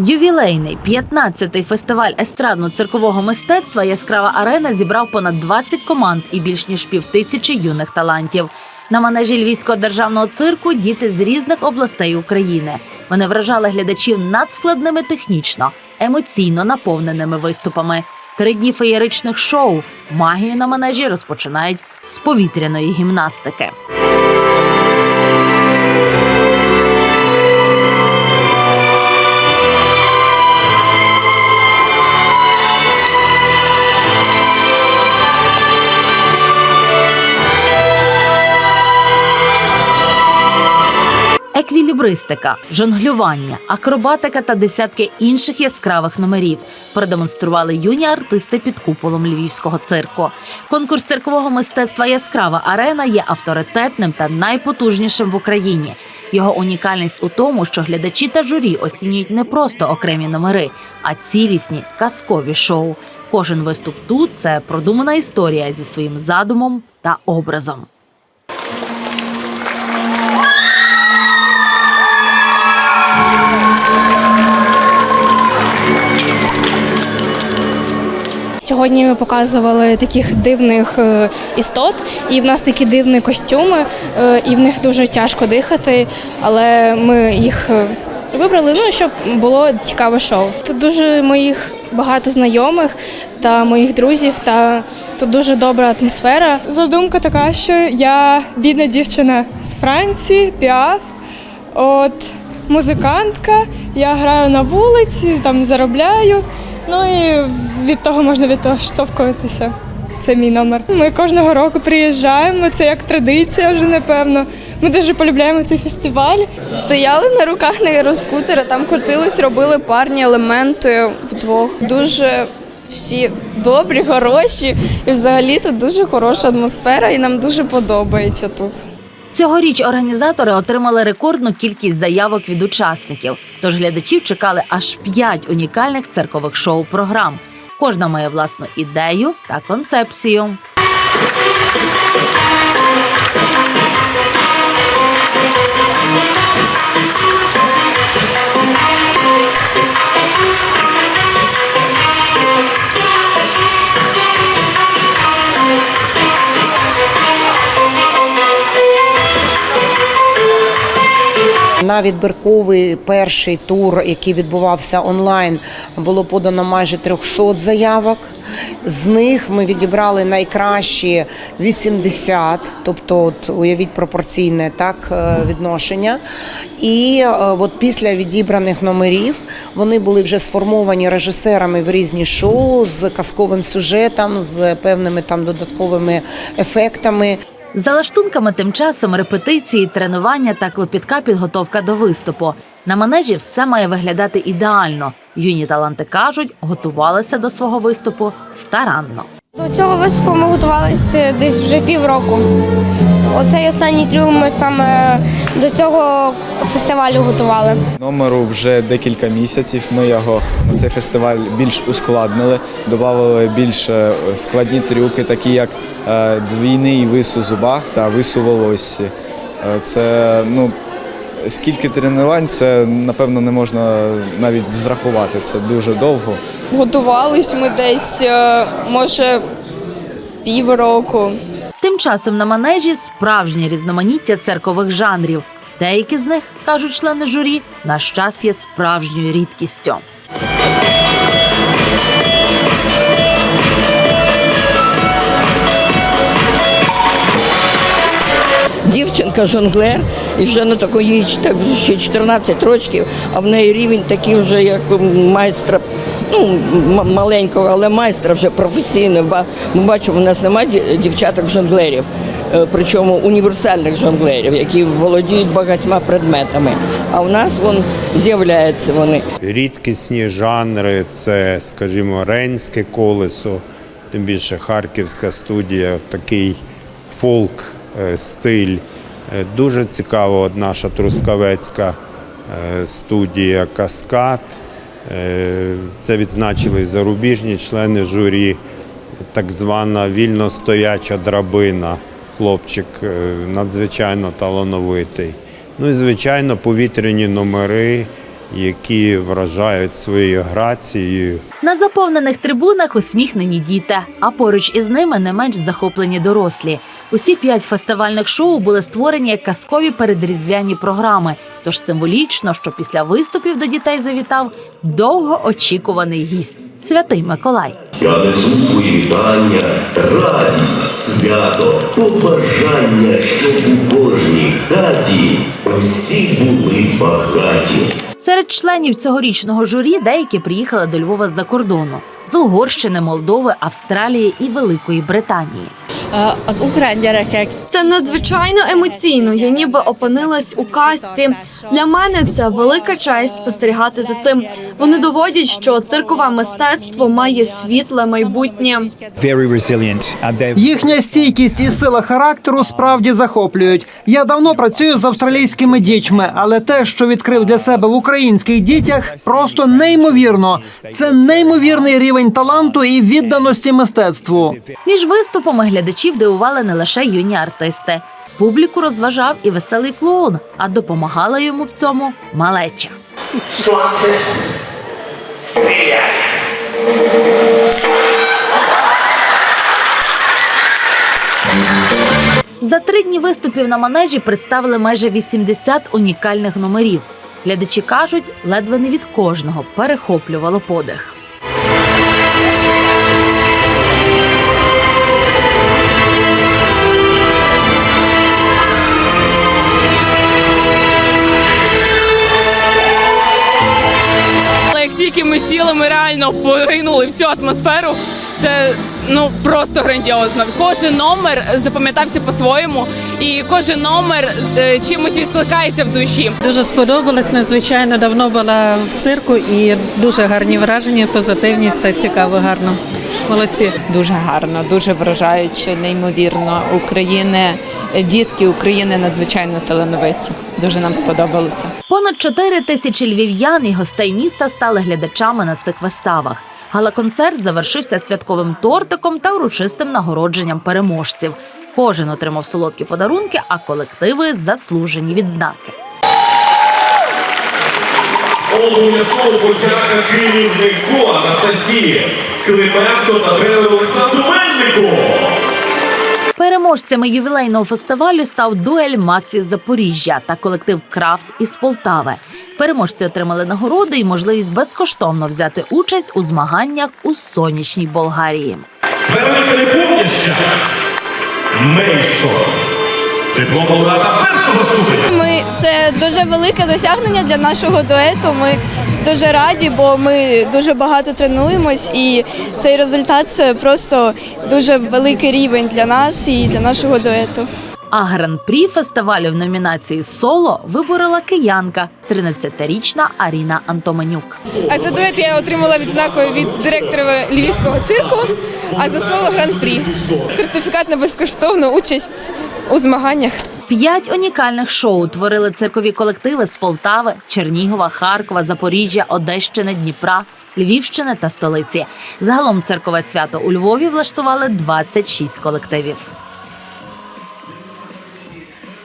Ювілейний 15-й фестиваль естрадно-циркового мистецтва Яскрава арена зібрав понад 20 команд і більш ніж півтисячі юних талантів. На манежі Львівського державного цирку діти з різних областей України. Вони вражали глядачів надскладними технічно, емоційно наповненими виступами. Три дні феєричних шоу магію на манежі розпочинають з повітряної гімнастики. Еквілібристика, жонглювання, акробатика та десятки інших яскравих номерів продемонстрували юні артисти під куполом львівського цирку. Конкурс циркового мистецтва Яскрава арена є авторитетним та найпотужнішим в Україні. Його унікальність у тому, що глядачі та журі оцінюють не просто окремі номери, а цілісні казкові шоу. Кожен виступ тут це продумана історія зі своїм задумом та образом. Сьогодні ми показували таких дивних е, істот, і в нас такі дивні костюми, е, і в них дуже тяжко дихати, але ми їх е, вибрали, ну щоб було цікаве шоу. Тут дуже моїх багато знайомих та моїх друзів, та тут дуже добра атмосфера. Задумка така, що я бідна дівчина з Франції, піаф, от музикантка. Я граю на вулиці, там заробляю. Ну і від того можна відштовхуватися. Це мій номер. Ми кожного року приїжджаємо, це як традиція вже напевно. Ми дуже полюбляємо цей фестиваль. Стояли на руках на гіроскутера, там крутились, робили парні елементи вдвох. Дуже всі добрі, хороші. І взагалі тут дуже хороша атмосфера, і нам дуже подобається тут. Цьогоріч організатори отримали рекордну кількість заявок від учасників. Тож глядачів чекали аж п'ять унікальних циркових шоу-програм. Кожна має власну ідею та концепцію. На відбірковий перший тур, який відбувався онлайн, було подано майже 300 заявок. З них ми відібрали найкращі 80, тобто от, уявіть пропорційне так е, відношення. І е, от після відібраних номерів вони були вже сформовані режисерами в різні шоу з казковим сюжетом, з певними там додатковими ефектами. За лаштунками тим часом репетиції, тренування та клопітка підготовка до виступу. На манежі все має виглядати ідеально. Юні таланти кажуть, готувалися до свого виступу старанно. До цього виступу ми готувалися десь вже півроку. Оцей останній трюк ми саме до цього фестивалю готували. Номеру вже декілька місяців. Ми його на цей фестиваль більш ускладнили, додали більш е, складні трюки, такі як е, двійний вис у зубах та вис у волоссі. Е, Це ну скільки тренувань, це напевно не можна навіть зрахувати. Це дуже довго. Готувались ми десь, може, півроку. Тим часом на манежі справжнє різноманіття церкових жанрів. Деякі з них кажуть члени журі, наш час є справжньою рідкістю. дівчинка жонглер, і вже на такої так, ще 14 років, а в неї рівень такий вже як майстра. Ну, маленького, але майстра вже професійного. Ми бачимо, у нас немає дівчаток-жонглерів, е, причому універсальних жонглерів, які володіють багатьма предметами. А у нас вон з'являються вони. рідкісні жанри це, скажімо, рейнське колесо, тим більше харківська студія, такий фолк е. Е, Дуже цікава от наша трускавецька студія Каскад. Е, Це відзначили зарубіжні члени журі, так звана вільностояча драбина. Хлопчик е, надзвичайно талановитий. Ну і звичайно, повітряні номери, які вражають своєю грацією. На заповнених трибунах усміхнені діти, а поруч із ними не менш захоплені дорослі. Усі п'ять фестивальних шоу були створені як казкові передріздвяні програми. Тож символічно, що після виступів до дітей завітав довгоочікуваний гість Святий Миколай. Я несу свої вітання, радість, свято, побажання, щоб у кожній хаті усі були багаті. Серед членів цьогорічного журі деякі приїхали до Львова з-за кордону з Угорщини, Молдови, Австралії і Великої Британії. az ukrán gyerekek Це надзвичайно емоційно. Я ніби опинилась у казці. Для мене це велика честь спостерігати за цим. Вони доводять, що циркове мистецтво має світле майбутнє. Їхня стійкість і сила характеру справді захоплюють. Я давно працюю з австралійськими дітьми, але те, що відкрив для себе в українських дітях, просто неймовірно. Це неймовірний рівень таланту і відданості мистецтву. Між виступами глядачів дивували не лише юні артисти. Публіку розважав і веселий клоун, а допомагала йому в цьому малеча. За три дні виступів на манежі представили майже 80 унікальних номерів. Глядачі кажуть, ледве не від кожного перехоплювало подих. Але як тільки ми сіли, ми реально поринули в цю атмосферу. Це ну просто грандіозно. Кожен номер запам'ятався по-своєму, і кожен номер е, чимось відкликається в душі. Дуже сподобалось. Надзвичайно давно була в цирку і дуже гарні враження, позитивні. Все цікаво, гарно. Молодці. Дуже гарно, дуже вражаюче, неймовірно. України, дітки України надзвичайно талановиті. Дуже нам сподобалося. Понад 4 тисячі львів'ян і гостей міста стали глядачами на цих виставах. Гала-концерт завершився святковим тортиком та урочистим нагородженням переможців. Кожен отримав солодкі подарунки, а колективи заслужені відзнаки. Обов'язково подяка керівнику Анастасії Клименко та тренеру Олександру Мельнику. Переможцями ювілейного фестивалю став дуель Максі з Запоріжжя та колектив Крафт із Полтави. Переможці отримали нагороди і можливість безкоштовно взяти участь у змаганнях у сонячній Болгарії. Вероніка Непомняща. Мейсон. Диплом лауреата першого ступеня. Ми це дуже велике досягнення для нашого дуету. Ми дуже раді, бо ми дуже багато тренуємось, і цей результат це просто дуже великий рівень для нас і для нашого дуету. А гран-прі фестивалю в номінації Соло виборола киянка 13-річна Аріна Антоменюк. А за дует я отримала відзнаку від директора львівського цирку, а за соло гран-прі. Сертифікат на безкоштовну участь у змаганнях. П'ять унікальних шоу творили циркові колективи з Полтави, Чернігова, Харкова, Запоріжжя, Одещини, Дніпра, Львівщини та столиці. Загалом циркове свято у Львові влаштували 26 колективів.